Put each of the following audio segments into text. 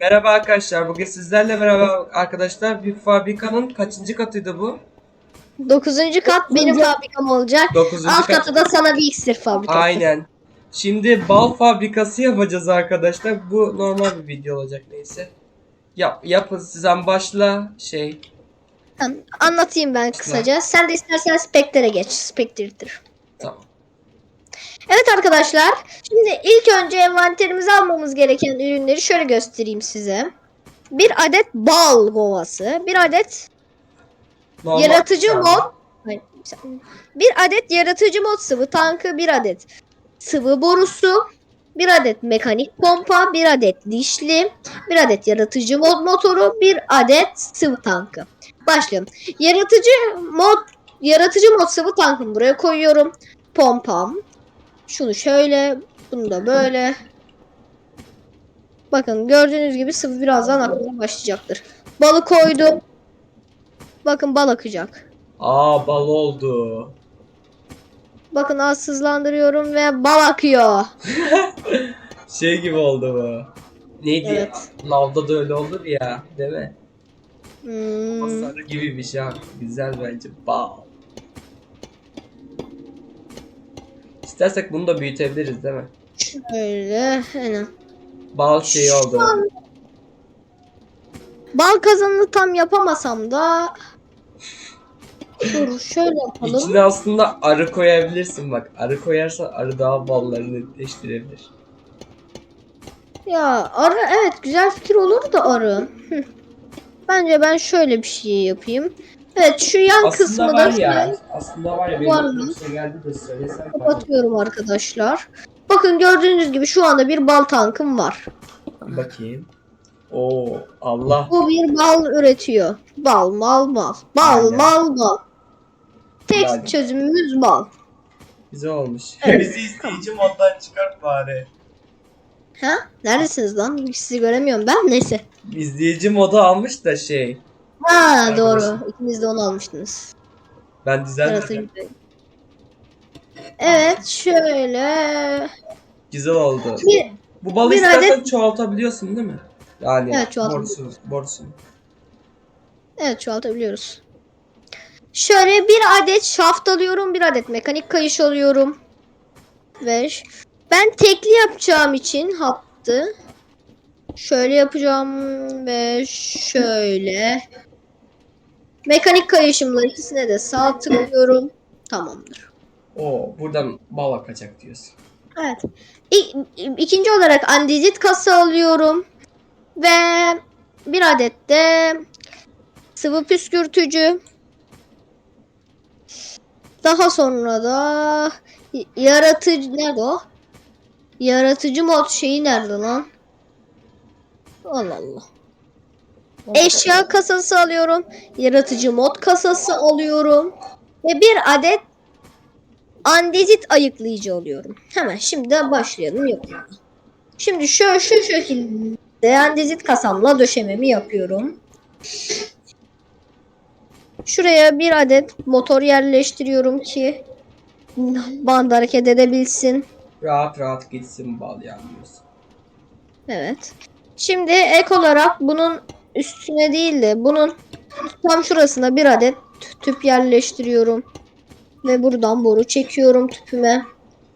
Merhaba arkadaşlar. Bugün sizlerle beraber arkadaşlar bir fabrikanın kaçıncı katıydı bu? Dokuzuncu kat benim fabrikam olacak. Dokuzuncu Alt kat. katı da sana bir iksir fabrikası. Aynen. Şimdi bal fabrikası yapacağız arkadaşlar. Bu normal bir video olacak neyse. Yap, yapın sizden başla şey. Tamam, Anlatayım ben kısaca. Sen de istersen Spectre'e geç. Spectre'dir. Evet arkadaşlar. Şimdi ilk önce envanterimize almamız gereken ürünleri şöyle göstereyim size. Bir adet bal kovası. Bir adet Normal yaratıcı yani. mod. Hayır. Bir adet yaratıcı mod sıvı tankı. Bir adet sıvı borusu. Bir adet mekanik pompa. Bir adet dişli. Bir adet yaratıcı mod motoru. Bir adet sıvı tankı. Başlayalım. Yaratıcı mod yaratıcı mod sıvı tankımı buraya koyuyorum. Pompam. Şunu şöyle. Bunu da böyle. Bakın gördüğünüz gibi sıvı birazdan akmaya başlayacaktır. Balı koydum. Bakın bal akacak. Aa bal oldu. Bakın az hızlandırıyorum ve bal akıyor. Şey gibi oldu bu. Neydi? Evet. Lavda da öyle olur ya. Değil mi? Hmm. Sarı gibi bir şey. Güzel bence. Bal. İstersek bunu da büyütebiliriz değil mi? Şöyle. Aynen. Bal şeyi oldu. Bal kazanını tam yapamasam da Dur şöyle yapalım. İçine aslında arı koyabilirsin bak. Arı koyarsan arı daha ballarını değiştirebilir. Ya arı evet güzel fikir olur da arı. Bence ben şöyle bir şey yapayım. Evet şu yan kısmı Aslında da var şöyle ya. Aslında var ya. Benim Var mı? şey geldi de söylesem. kapatıyorum arkadaşlar. Bakın gördüğünüz gibi şu anda bir bal tankım var. Bakayım. Oo Allah. Bu bir bal üretiyor. Bal mal mal. Bal Aynen. mal bal. Tek Yani. çözümümüz bal. Güzel olmuş. Evet. Bizi izleyici moddan çıkart bari. Ha? Neredesiniz lan? Sizi göremiyorum ben. Neyse. İzleyici modu almış da şey. Ha doğru. İkiniz de onu almıştınız. Ben. Yaratıcı. Evet şöyle. Güzel oldu. Bir, Bu balı bir istersen adet- çoğaltabiliyorsun değil mi? Yani Evet, çoğaltabiliyorum. borusunu, borusunu. evet çoğaltabiliyoruz. Şöyle bir adet şaft alıyorum. Bir adet mekanik kayış alıyorum. Ve ben tekli yapacağım için hattı. Şöyle yapacağım ve şöyle. Mekanik kayışımla ikisine de sağ tıklıyorum. Tamamdır. Oo buradan bal akacak diyorsun. Evet. İ- ikinci olarak andezit kasa alıyorum. Ve bir adet de sıvı püskürtücü. Daha sonra da yaratıcı nerede o? Yaratıcı mod şeyi nerede lan? Allah Allah. Eşya kasası alıyorum. Yaratıcı mod kasası alıyorum. Ve bir adet andezit ayıklayıcı alıyorum. Hemen şimdi başlayalım yapıyorum. Şimdi şu şu şekilde andezit kasamla döşememi yapıyorum. Şuraya bir adet motor yerleştiriyorum ki band hareket edebilsin. Rahat rahat gitsin bal diyorsun. Evet. Şimdi ek olarak bunun üstüne değil de bunun tam şurasına bir adet tüp yerleştiriyorum. Ve buradan boru çekiyorum tüpüme.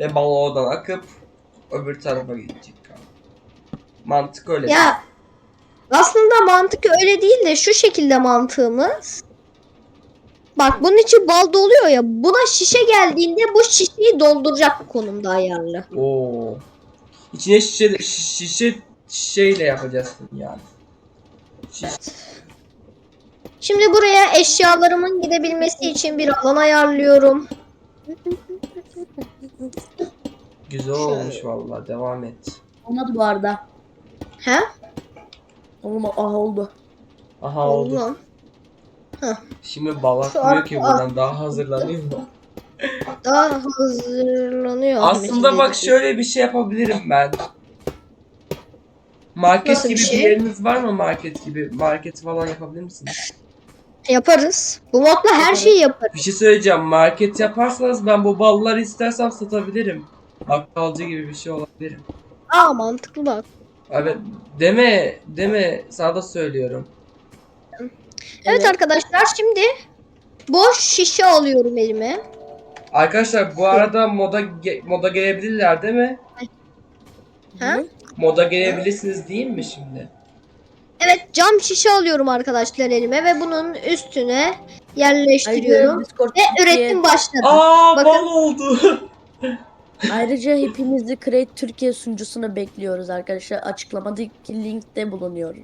Ve bal oradan akıp öbür tarafa gidecek. Mantık öyle. Ya aslında mantık öyle değil de şu şekilde mantığımız. Bak bunun içi bal doluyor ya. Buna şişe geldiğinde bu şişeyi dolduracak konumda ayarlı. Oo. İçine şişe, şişe şişeyle yapacaksın yani. Şimdi buraya eşyalarımın gidebilmesi için bir alan ayarlıyorum. güzel olmuş vallahi devam et. Olmadı bu arada. He? Olma, ah oldu. Aha oldu. Oldu. Şimdi bal Şu akmıyor ki buradan daha hazırlanıyor mu? Daha hazırlanıyor. Aslında bak şöyle bir şey yapabilirim ben. Market Nasıl bir gibi bir, şey? yeriniz var mı market gibi? Market falan yapabilir misiniz? Yaparız. Bu modla her şeyi yaparız. Bir şey söyleyeceğim. Market yaparsanız ben bu balları istersem satabilirim. Bakkalcı gibi bir şey olabilirim. Aa mantıklı bak. Evet. Deme, deme. Sana da söylüyorum. Evet arkadaşlar şimdi boş şişe alıyorum elime. Arkadaşlar bu arada moda ge- moda gelebilirler değil mi? Ha? Moda gelebilirsiniz değil mi şimdi? Evet cam şişe alıyorum arkadaşlar elime ve bunun üstüne yerleştiriyorum. Ayrıca Discord Ve üretim başladı. Aa Bakın. bal oldu. Ayrıca hepinizi Create Türkiye sunucusuna bekliyoruz arkadaşlar. Açıklamadaki linkte bulunuyor.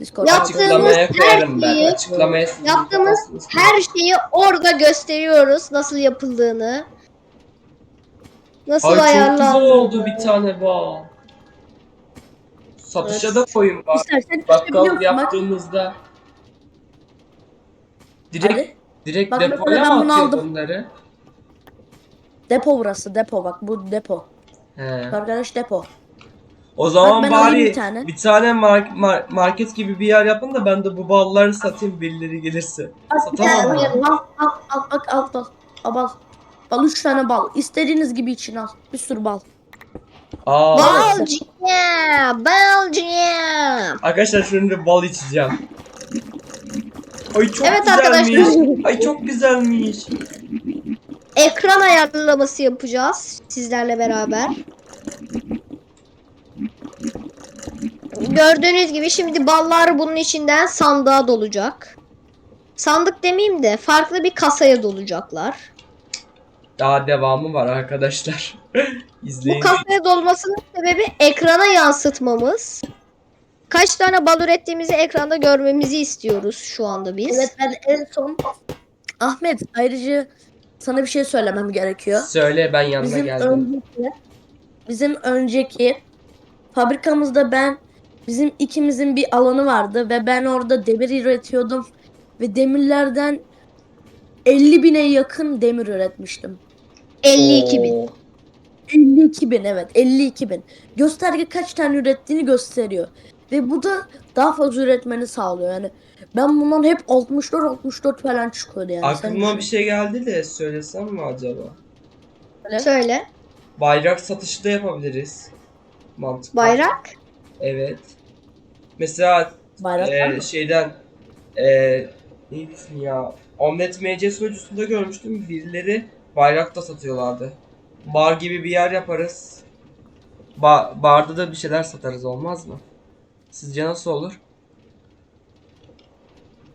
Discord. Yaptığımız Açıklamaya her şeyi- Açıklamaya Yaptığımız her şeyi orada gösteriyoruz nasıl yapıldığını. Nasıl Ay çok güzel ayarlandığını. oldu bir tane bal. Satışa da koyun var. İstersen Bakkal bak. yaptığımızda direkt Hadi. direkt Bak depoya mı atıyor aldım. bunları? Depo burası depo bak bu depo. He. Arkadaş depo. O zaman alayım bari bir tane. bir tane mar- mar- market gibi bir yer yapın da ben de bu balları satayım birileri gelirse. Satamam Al mı? al al al bak al al. Al bal. Bal 3 tane bal. İstediğiniz gibi için al. Bir sürü bal. Aa. Balcıya, balcıya. Arkadaşlar şimdi bal içeceğim. Ay çok Evet güzelmiş. arkadaşlar. Ay çok güzelmiş. Ekran ayarlaması yapacağız sizlerle beraber. Gördüğünüz gibi şimdi ballar bunun içinden sandığa dolacak. Sandık demeyeyim de farklı bir kasaya dolacaklar. Daha devamı var arkadaşlar. Bu İzleyin. kasaya dolmasının sebebi ekrana yansıtmamız. Kaç tane bal ürettiğimizi ekranda görmemizi istiyoruz şu anda biz. Evet ben en son Ahmet ayrıca sana bir şey söylemem gerekiyor. Söyle ben yanına Bizim geldim. önceki bizim önceki fabrikamızda ben bizim ikimizin bir alanı vardı ve ben orada demir üretiyordum ve demirlerden 50 bine yakın demir üretmiştim. 52 bin. Oo. 52 bin evet 52 bin. Gösterge kaç tane ürettiğini gösteriyor. Ve bu da daha fazla üretmeni sağlıyor. Yani ben bundan hep 64 64 falan çıkıyordu yani. Aklıma bir şey geldi de söylesem mi acaba? Söyle. Bayrak satışı da yapabiliriz. Mantıklı. Bayrak. Evet. Mesela Bayrak e, şeyden e, neydi ya? Omlet MC sunucusunda görmüştüm. Birileri bayrak da satıyorlardı. Bar gibi bir yer yaparız. Ba- barda da bir şeyler satarız olmaz mı? Sizce nasıl olur?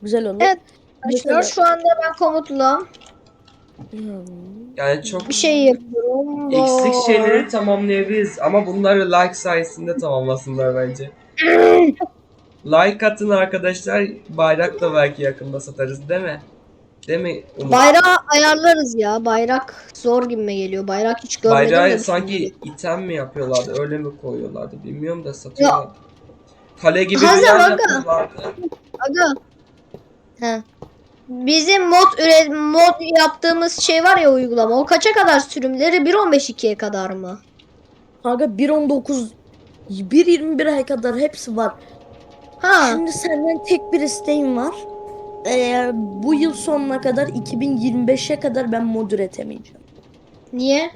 Güzel olur. Evet. Arkadaşlar şu anda ben komutla Hmm. Yani çok bir şey yapıyorum. eksik şeyleri tamamlayabiliriz ama bunları like sayesinde tamamlasınlar bence. like atın arkadaşlar. Bayrak da belki yakında satarız değil mi? Umut? Bayrağı ayarlarız ya. Bayrak zor gibime geliyor. Bayrak hiç görmedim Bayrağı de. sanki item mi yapıyorlardı? Öyle mi koyuyorlardı? Bilmiyorum da satıyorlar. Kale gibi Hazır bir yer aga. yapıyorlardı. Aga. He. Bizim mod üre mod yaptığımız şey var ya uygulama. O kaça kadar sürümleri? 1.15.2'ye kadar mı? Kanka 1.19 1.21'e kadar hepsi var. Ha. Şimdi senden tek bir isteğim var. Eğer bu yıl sonuna kadar 2025'e kadar ben mod üretemeyeceğim. Niye?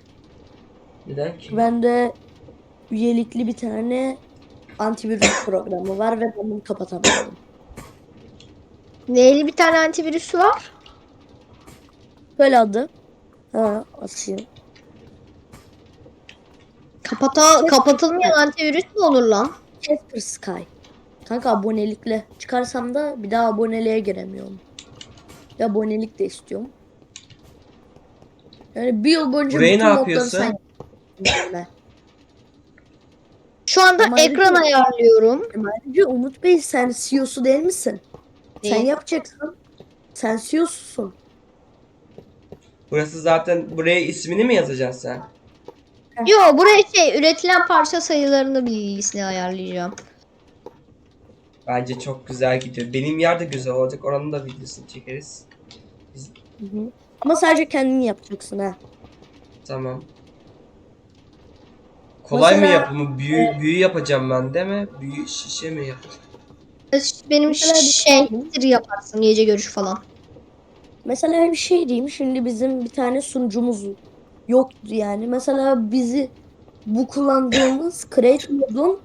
Neden ki? Bende üyelikli bir tane antivirüs programı var ve ben bunu kapatamıyorum. Neyli bir tane antivirüsü var? Böyle adı. Ha atayım. Kapata kapatılmayan antivirüs mü olur lan? Casper Sky. Kanka abonelikle. Çıkarsam da bir daha aboneliğe giremiyorum. Bir abonelik de istiyorum. Yani bir yıl boyunca Burayı bütün ne yapıyorsun? sen. Şu anda Ama ekran ayrıca- ayarlıyorum. Ayrıca Umut Bey sen CEO'su değil misin? Sen Değil. yapacaksın. Sen CEO'susun. Burası zaten buraya ismini mi yazacaksın sen? Yo buraya şey üretilen parça sayılarını bilgisini ayarlayacağım. Bence çok güzel gidiyor. Benim yer de güzel olacak. Oranın da videosunu çekeriz. Ama sadece kendin yapacaksın ha. Tamam. Kolay mı Mesela- yapımı? Büyü, büyü yapacağım ben değil mi? Büyü şişe mi yapacağım? Benim Mesela bir- şey sır yaparsın gece görüşü falan. Mesela bir şey diyeyim. Şimdi bizim bir tane sunucumuz yoktu yani. Mesela bizi bu kullandığımız Create modun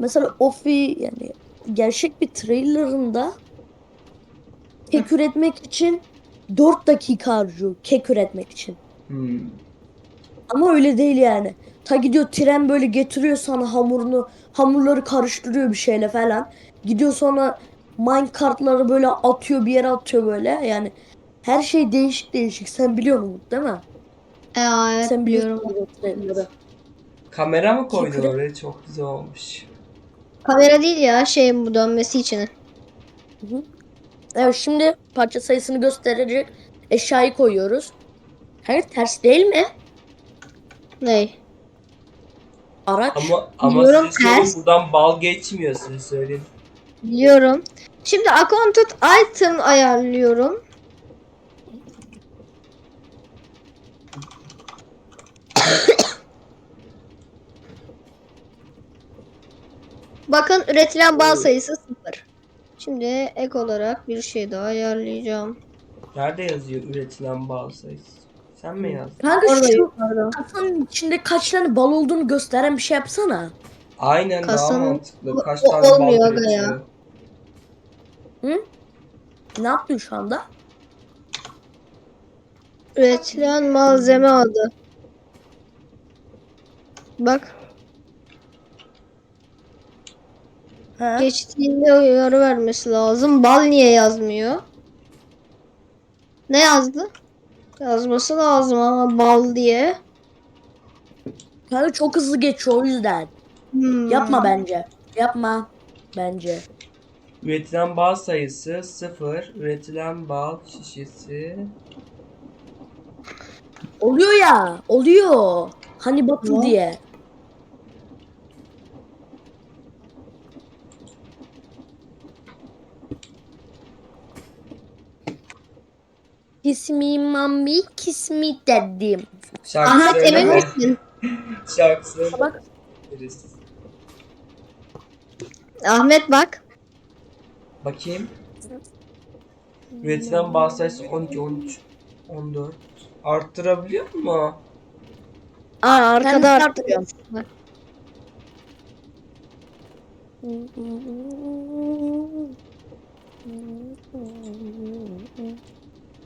mesela o fi yani gerçek bir trailerında kek üretmek için 4 dakika harcıyor kek üretmek için. Hmm. Ama öyle değil yani. Ta gidiyor tren böyle getiriyor sana hamurunu, hamurları karıştırıyor bir şeyle falan. Gidiyor sonra minecartları böyle atıyor bir yere atıyor böyle. Yani her şey değişik değişik. Sen biliyor musun değil mi? E, evet Sen biliyorum. Kamera mı koydun oraya? Çok güzel olmuş. Kamera değil ya şey bu dönmesi için. Evet şimdi parça sayısını gösterecek eşyayı koyuyoruz. Hayır ters değil mi? Ney? Araç. Ama ama Biliyorum, söyleyeyim, ters. buradan bal geçmiyor size söyleyeyim. Biliyorum. Şimdi accounted item ayarlıyorum. Bakın üretilen bal sayısı sıfır. Şimdi ek olarak bir şey daha ayarlayacağım. Nerede yazıyor üretilen bal sayısı? Sen mi yazdın? Kanka şu kasanın içinde kaç tane bal olduğunu gösteren bir şey yapsana. Aynen daha Kasanın- mantıklı. Kaç O- tane bal olmuyor aga üretiyor? ya. Ne yaptın şu anda? Üretilen malzeme adı. Bak Ha? geçtiğinde uyarı vermesi lazım. Bal niye yazmıyor? Ne yazdı? Yazması lazım ama bal diye. Kanka çok hızlı geçiyor o yüzden. Hmm. Yapma bence. Yapma. Bence. Üretilen bal sayısı 0. Üretilen bal şişesi. Oluyor ya. Oluyor. Hani batı Ne? diye. Kismi mami kismi dedim. Şarkı Ahmet emin söyleme. misin? Şarkı. Bak. Ahmet bak. Bakayım. Üretilen bal sayısı 12, 13, 14. Arttırabiliyor mu? Aa arkada Kendisi arttırıyor. Bak.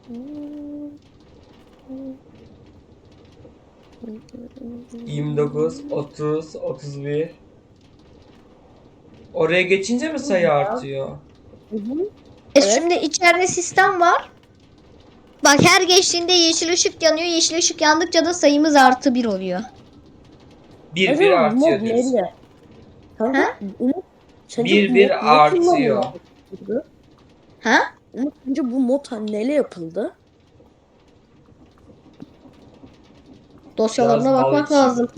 Hı. 29, 30, 31. Oraya geçince mi sayı artıyor? Hı hı. E Evet. şimdi içeride sistem var. Bak her geçtiğinde yeşil ışık yanıyor. Yeşil ışık yandıkça da sayımız artı bir oluyor. 1 Evet, 1 mod artıyor diyorsun. belli. Kanka, Ha? Umut, sence Bir bir artıyor. Ha? Umut sence bu mod hani neyle yapıldı? Dosyalarına Biraz bakmak bal lazım.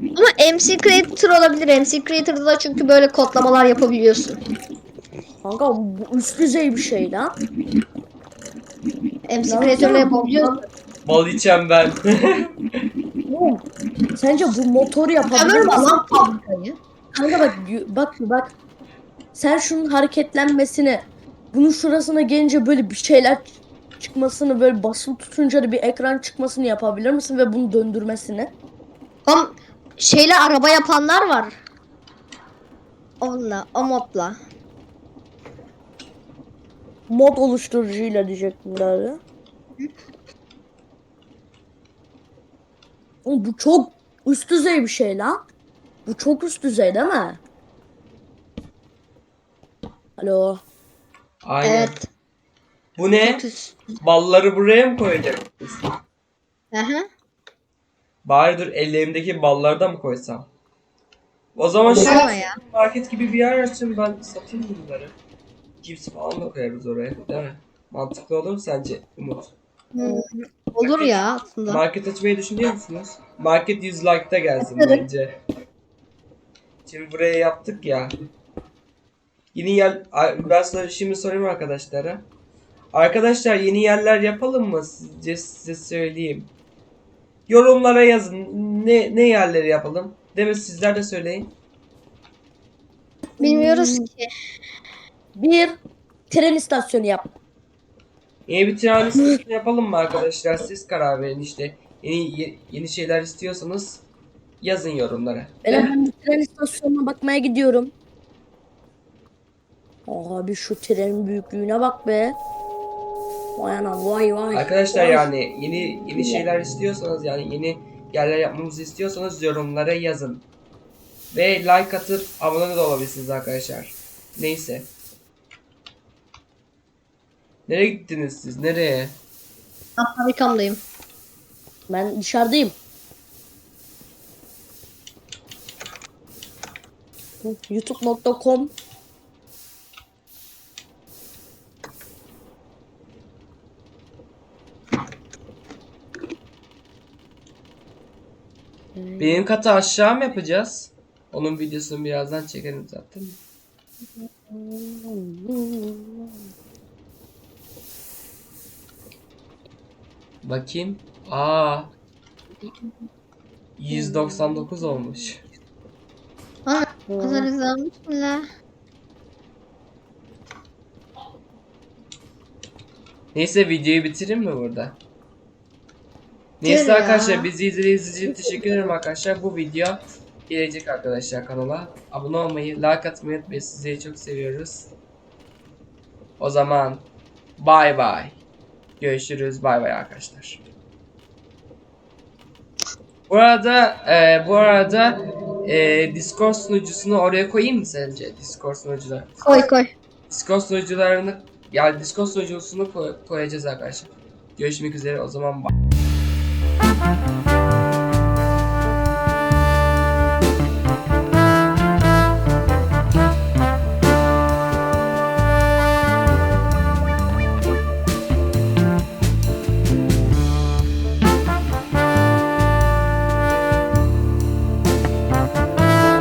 Ama MC Creator olabilir. MC Creator'da da çünkü böyle kodlamalar yapabiliyorsun. Kanka bu üst düzey bir şey lan. MC Creator'la yapabiliyorsun. Bal içen ben. Oğlum, Sence bu motoru yapabilir Ömür misin? lan fabrikayı. Kanka bak bak bak. Sen şunun hareketlenmesini bunun şurasına gelince böyle bir şeyler çıkmasını böyle basılı tutunca da bir ekran çıkmasını yapabilir misin ve bunu döndürmesini? Oğlum şeyle araba yapanlar var. Onunla, o modla. Mod oluşturucuyla diyecektim galiba. Oğlum bu çok üst düzey bir şey lan. Bu çok üst düzey değil mi? Alo. Aynen. Evet. Bu ne? Balları buraya mı koyacakız? Aha. Bari dur ellerimdeki balları da mı koysam? O zaman şu market gibi bir yer açayım ben satayım bunları. Cips falan da koyarız oraya değil mi? Mantıklı olur mu sence Umut? Hmm, Olur ya aslında. Market açmayı düşünüyor musunuz? Market 100 like'ta gelsin bence. Şimdi buraya yaptık ya. Yeni yer... Ben sana şimdi sorayım arkadaşlara. Arkadaşlar yeni yerler yapalım mı? Sizce size söyleyeyim. Yorumlara yazın. Ne ne yerleri yapalım? Değil mi? Sizler de söyleyin. Bilmiyoruz ki. Bir tren istasyonu yap. Yeni bir tren istasyonu yapalım mı arkadaşlar? Siz karar verin işte. Yeni ye- yeni şeyler istiyorsanız yazın yorumlara. Ben hemen tren istasyonuna bakmaya gidiyorum. Abi şu trenin büyüklüğüne bak be. Vay ana vay vay. Arkadaşlar Vay. yani yeni yeni şeyler istiyorsanız yani yeni yerler yapmamızı istiyorsanız yorumlara yazın. Ve like atıp abone de olabilirsiniz arkadaşlar. Neyse. Nereye gittiniz siz? Nereye? Ben fabrikamdayım. Ben dışarıdayım. youtube.com Benim katı aşağı mı yapacağız? Onun videosunu birazdan çekelim zaten. Bakayım. Aa. 199 olmuş. Bu kadar hızlanmış mı la? Neyse videoyu bitireyim mi burada? Neyse arkadaşlar bizi izlediğiniz için teşekkür ederim arkadaşlar. Bu video gelecek arkadaşlar kanala. Abone olmayı, like atmayı unutmayın. Sizleri çok seviyoruz. O zaman bay bay. Görüşürüz. Bay bay arkadaşlar. Bu arada e, bu arada e, Discord sunucusunu oraya koyayım mı sence? Discord sunucular. Koy koy. Discord sunucularını yani Discord sunucusunu koy- koyacağız arkadaşlar. Görüşmek üzere o zaman bye.